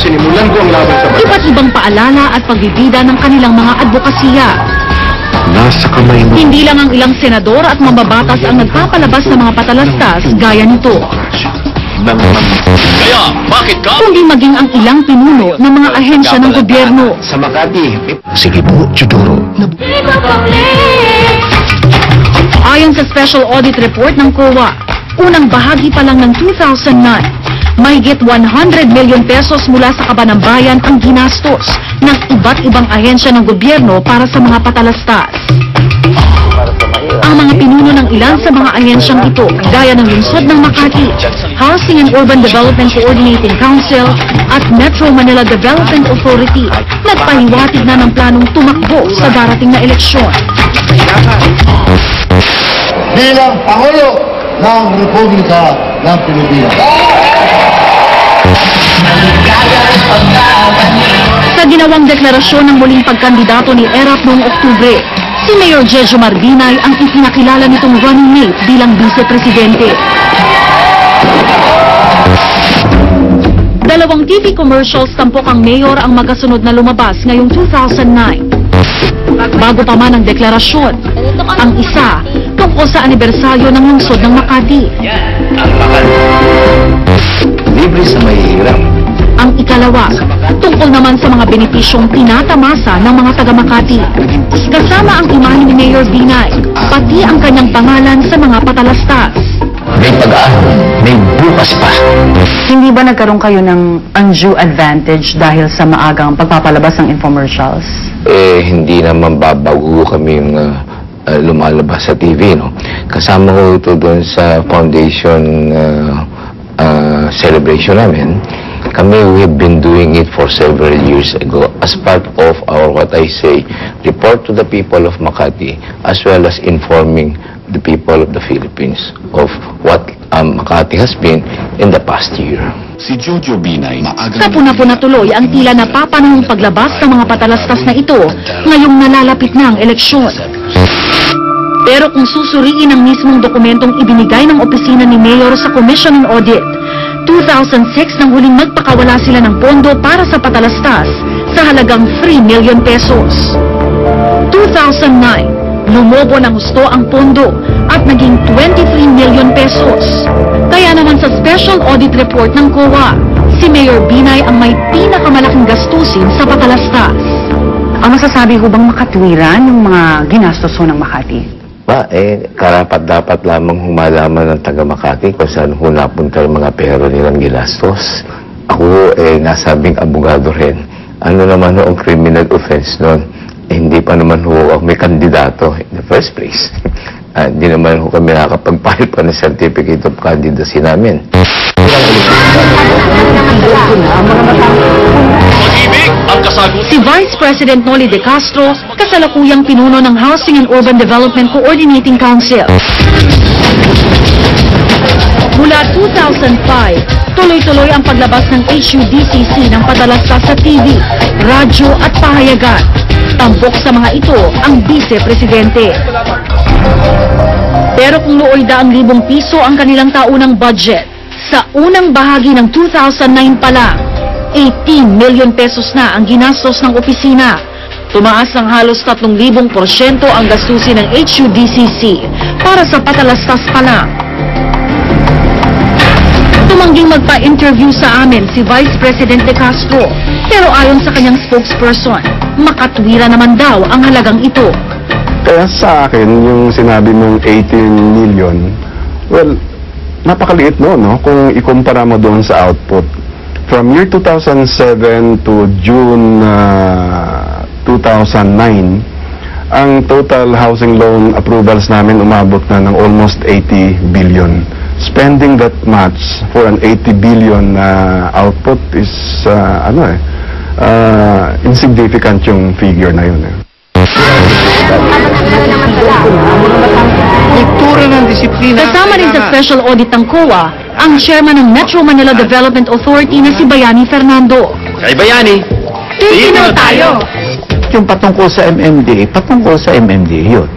sinimulan ko ang laban sa batas. iba't ibang paalala at pagbibida ng kanilang mga advokasya. Nasa kamay mo. Hindi lang ang ilang senador at mambabatas ang nagpapalabas ng mga patalastas gaya nito, Kaya, bakit ka? kundi maging ang ilang pinuno ng mga ahensya ng gobyerno. Sa Makati. Sige po, Chudoro. Ayon sa Special Audit Report ng COA, unang bahagi pa lang ng 2009, mahigit 100 million pesos mula sa kaban ng bayan ang ginastos ng iba't ibang ahensya ng gobyerno para sa mga patalastas. Ang mga pinuno ng ilan sa mga ahensyang ito, gaya ng lungsod ng Makati, Housing and Urban Development Coordinating Council at Metro Manila Development Authority, nagpahiwatig na ng planong tumakbo sa darating na eleksyon. bilang Pangulo ng Republika ng Pilipinas. Sa ginawang deklarasyon ng muling pagkandidato ni Erap noong Oktubre, si Mayor Jejo Marbinay ang ipinakilala nitong running mate bilang vice-presidente. Dalawang TV commercials tampok ang mayor ang magkasunod na lumabas ngayong 2009. Bago pa man ang deklarasyon, ang isa tungkol sa anibersaryo ng lungsod ng Makati. Libre sa mahihirap. Ang ikalawa, tungkol naman sa mga benepisyong tinatamasa ng mga taga-Makati. Kasama ang imahe ni Mayor Binay, pati ang kanyang pangalan sa mga patalastas. May pag-aaral. May bukas pa. Hindi ba nagkaroon kayo ng undue advantage dahil sa maagang pagpapalabas ng infomercials? eh hindi naman babago kami yung ah, ah, lumalabas sa TV, no? Kasama ko ito doon sa foundation ah, ah, celebration namin. Kami, we have been doing it for several years ago as part of our, what I say, report to the people of Makati as well as informing the people of the Philippines of what um, Makati has been in the past year. Si Jojo Binay, maagang... Kapuna-puna tuloy ang tila napapanahong paglabas ng mga patalastas na ito ngayong nalalapit na ang eleksyon. Pero kung susuriin ang mismong dokumentong ibinigay ng opisina ni Mayor sa Commission on Audit, 2006 nang huling magpakawala sila ng pondo para sa patalastas sa halagang 3 million pesos. 2009, lumobo ng gusto ang pondo at naging 23 million pesos. Kaya naman sa Special Audit Report ng COA, si Mayor Binay ang may pinakamalaking gastusin sa patalastas. Ang masasabi ko bang makatwiran yung mga ginastos ho ng Makati? Ba, eh, karapat dapat lamang humalaman ng taga Makati kung saan ho napunta yung mga pera nilang ginastos. Ako, eh, nasabing abogado rin. Ano naman ho ang criminal offense nun? Eh, hindi pa naman ho ako may kandidato in the first place. Ah, Hindi naman ho kami nakakapag-file pa ng certificate of candidacy namin. Ang kasagutan. Si Vice President Noli De Castro, kasalukuyang pinuno ng Housing and Urban Development Coordinating Council. Mula 2005, tuloy-tuloy ang paglabas ng HUDCC ng patalastas sa TV, radyo at pahayagan. Tambok sa mga ito ang Vice-Presidente. Pero kung nooy daang libong piso ang kanilang taunang budget, sa unang bahagi ng 2009 pa lang, 18 million pesos na ang ginastos ng opisina. Tumaas ng halos 3,000 porsyento ang gastusin ng HUDCC para sa patalastas pa lang. Tumangging magpa-interview sa amin si Vice President De Castro. Pero ayon sa kanyang spokesperson, makatwira naman daw ang halagang ito. Kaya sa akin, yung sinabi mong 18 million, well, napakaliit no, no? Kung ikumpara mo doon sa output. From year 2007 to June ah, 2009, ang total housing loan approvals namin umabot na ng almost 80 billion. Spending that much for an 80 billion na output is, ah, ano eh, ah, insignificant yung figure na yun eh. Kultura ng. Kasama rin sa special audit ng COA, ang chairman ng Metro Manila Development Authority na si Bayani Fernando. Kay Bayani, Filipino tayo! Yung patungkol sa MMDA, patungkol sa MMDA yun.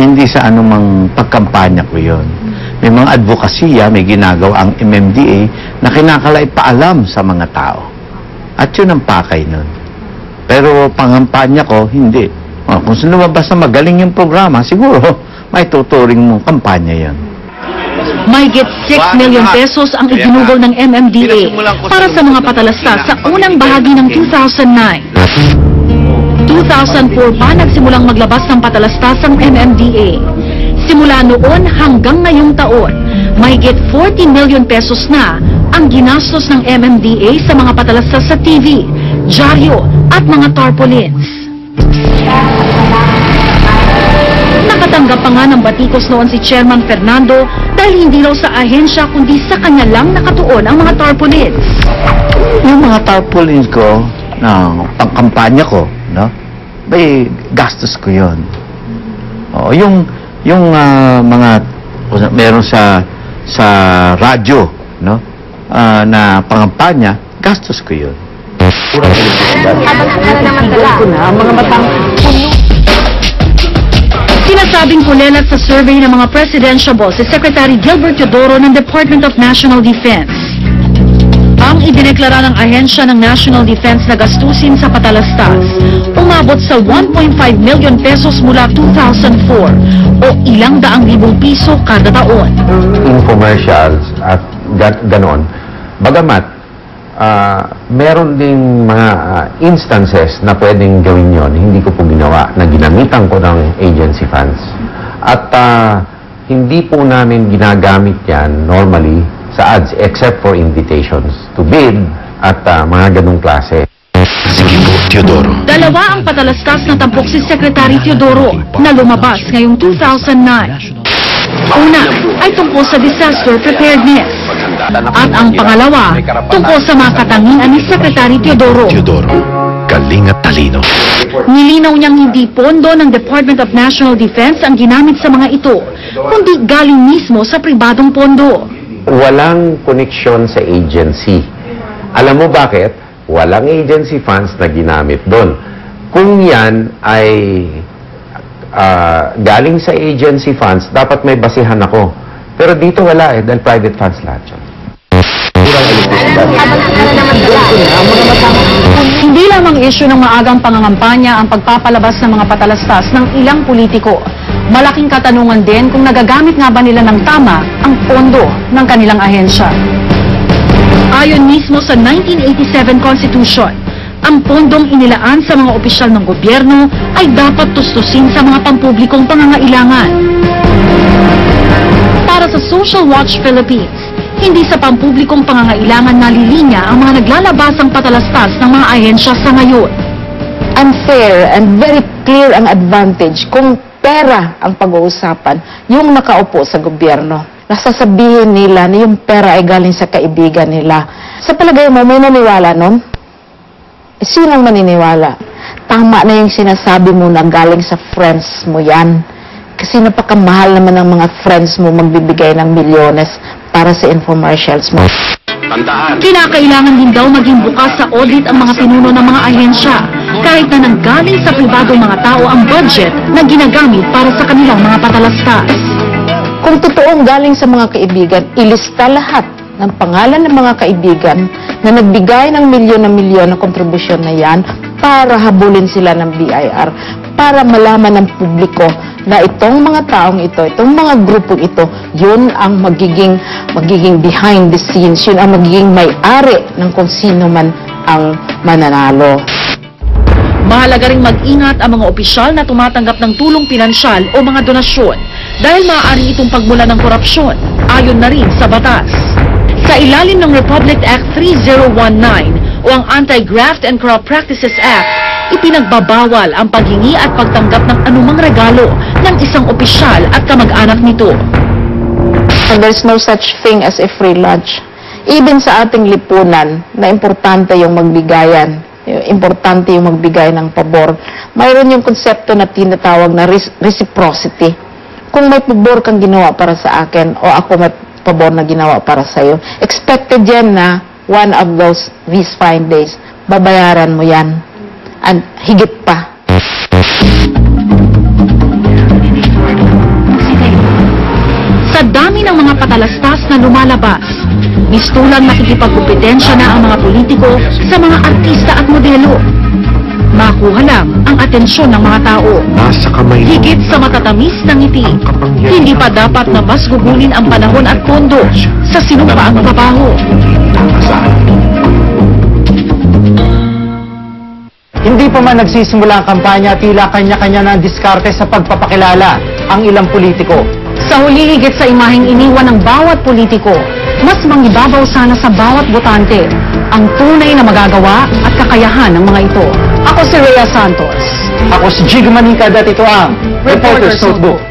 Hindi sa anumang pagkampanya ko yun. may mga advokasya, may ginagawa ang MMDA na kinakalay paalam sa mga tao. At yun ang pakay nun. Pero pangampanya ko, hindi. O, kung sino lumabas na magaling yung programa, siguro may tuturing mo kampanya yan. Mahigit 6 million pesos ang iginugol ng MMDA para sa mga patalastas sa unang bahagi ng 2009. 2004 pa nagsimulang maglabas ng patalastas ang MMDA. Simula noon hanggang ngayong taon, mahigit 40 million pesos na ang ginastos ng MMDA sa mga patalastas sa TV, dyaryo at mga tarpaulins. Nakatanggap pa nga ng batikos noon si Chairman Fernando dahil hindi raw sa ahensya kundi sa kanya lang nakatuon ang mga tarpaulins. Yung mga tarpaulins ko, na pangkampanya ko, no? Bay, gastos ko yon. Oo, yung, yung ah, mga, meron sa, sa radyo, no? Ah, na pangampanya, gastos ko yun. Sinasabing kulelat sa survey ng mga presidentiable si Secretary Gilbert Teodoro ng Department of National Defense. Ang idineklara ng ahensya ng National Defense na gastusin sa patalastas umabot sa 1.5 million pesos mula 2004 o ilang daang libong piso kada taon. infomercials at gan- ganon. Bagamat, ah, meron ding mga ah, instances na pwedeng gawin yon hindi ko po ginawa, na ginamitan ko ng agency funds. At ah, hindi po namin ginagamit yan normally sa ads except for invitations to bid at ah, mga ganong klase. Sige po, Teodoro. Dalawa ang patalastas na tampok si Secretary Teodoro na lumabas ngayong 2009. Una ay tungkol sa disaster preparedness. At ang pangalawa, tungkol sa mga katangian ni Secretary Teodoro. Teodoro, galing at talino. Nilinaw niyang hindi pondo ng Department of National Defense ang ginamit sa mga ito, kundi galing mismo sa pribadong pondo. walang koneksyon sa agency. Alam mo bakit? Walang agency funds na ginamit doon. Kung yan ay ah, galing sa agency funds, dapat may basihan ako. Pero dito wala eh, dahil private funds lahat yun. Hindi lamang isyu ng maagang pangangampanya ang pagpapalabas ng mga patalastas ng ilang politiko. Malaking katanungan din kung nagagamit nga ba nila ng tama ang pondo ng kanilang ahensya. Ayon mismo sa 1987 Constitution, ang pondong inilaan sa mga opisyal ng gobyerno ay dapat tustusin sa mga pampublikong pangangailangan. Para sa Social Watch Philippines, hindi sa pampublikong pangangailangan nalilinya ang mga naglalabasang patalastas ng mga ahensya sa ngayon. unfair and very clear ang advantage kung pera ang pag-uusapan, yung nakaupo sa gobyerno. Nasasabihin nila na yung pera ay galing sa kaibigan nila. Sa palagay mo, may naniwala nun? Eh, sinong maniniwala? Tama na yung sinasabi mo na galing sa friends mo yan. Kasi napakamahal naman ng mga friends mo magbibigay ng milyones para sa infomercials mo. Kinakailangan din daw maging bukas sa audit ang mga pinuno ng mga ahensya, kahit na nanggaling sa pribadong mga tao ang budget na ginagamit para sa kanilang mga patalastas. Kung totoong galing sa mga kaibigan, ilista lahat ng pangalan ng mga kaibigan na nagbigay ng milyon na milyon na kontribusyon na yan para habulin sila ng BIR, para malaman ng publiko na itong mga taong ito, itong mga grupong ito, yun ang magiging, magiging behind the scenes, yun ang magiging may-ari ng kung sino man ang mananalo. Mahalaga ring mag-ingat ang mga opisyal na tumatanggap ng tulong pinansyal o mga donasyon dahil maaari itong pagmula ng korupsyon ayon na rin sa batas. Sa ilalim ng Republic Act 3019 o ang Anti-Graft and Corrupt Practices Act, ipinagbabawal ang paghingi at pagtanggap ng anumang regalo ng isang opisyal at kamag-anak nito. And there's no such thing as a free lunch. Even sa ating lipunan, na importante yung magbigayan, importante yung magbigay ng pabor, mayroon yung konsepto na tinatawag na reciprocity. Kung may pabor kang ginawa para sa akin, o ako may pabor na ginawa para sa iyo, expected yan na one of those, these fine days, babayaran mo yan. And higit pa. Sa dami ng mga patalastas na lumalabas. Mistulang nakikipagkumpetensya na ang mga politiko sa mga artista at modelo. Makuha lang ang atensyon ng mga tao. Nasa kamay. Higit sa matatamis ng ngiti, hindi pa dapat na mas gugulin ang panahon at pondo sa sinumpaang trabaho. Hindi pa man nagsisimula ang kampanya, tila kanya-kanya na ang diskarte sa pagpapakilala ang ilang politiko. Sa huli higit sa imaheng iniwan ng bawat politiko, mas mangibabaw sana sa bawat botante ang tunay na magagawa at kakayahan ng mga ito. Ako si Rhea Santos. Ako si Jig Manikad at ito ang Reporter's Notebook.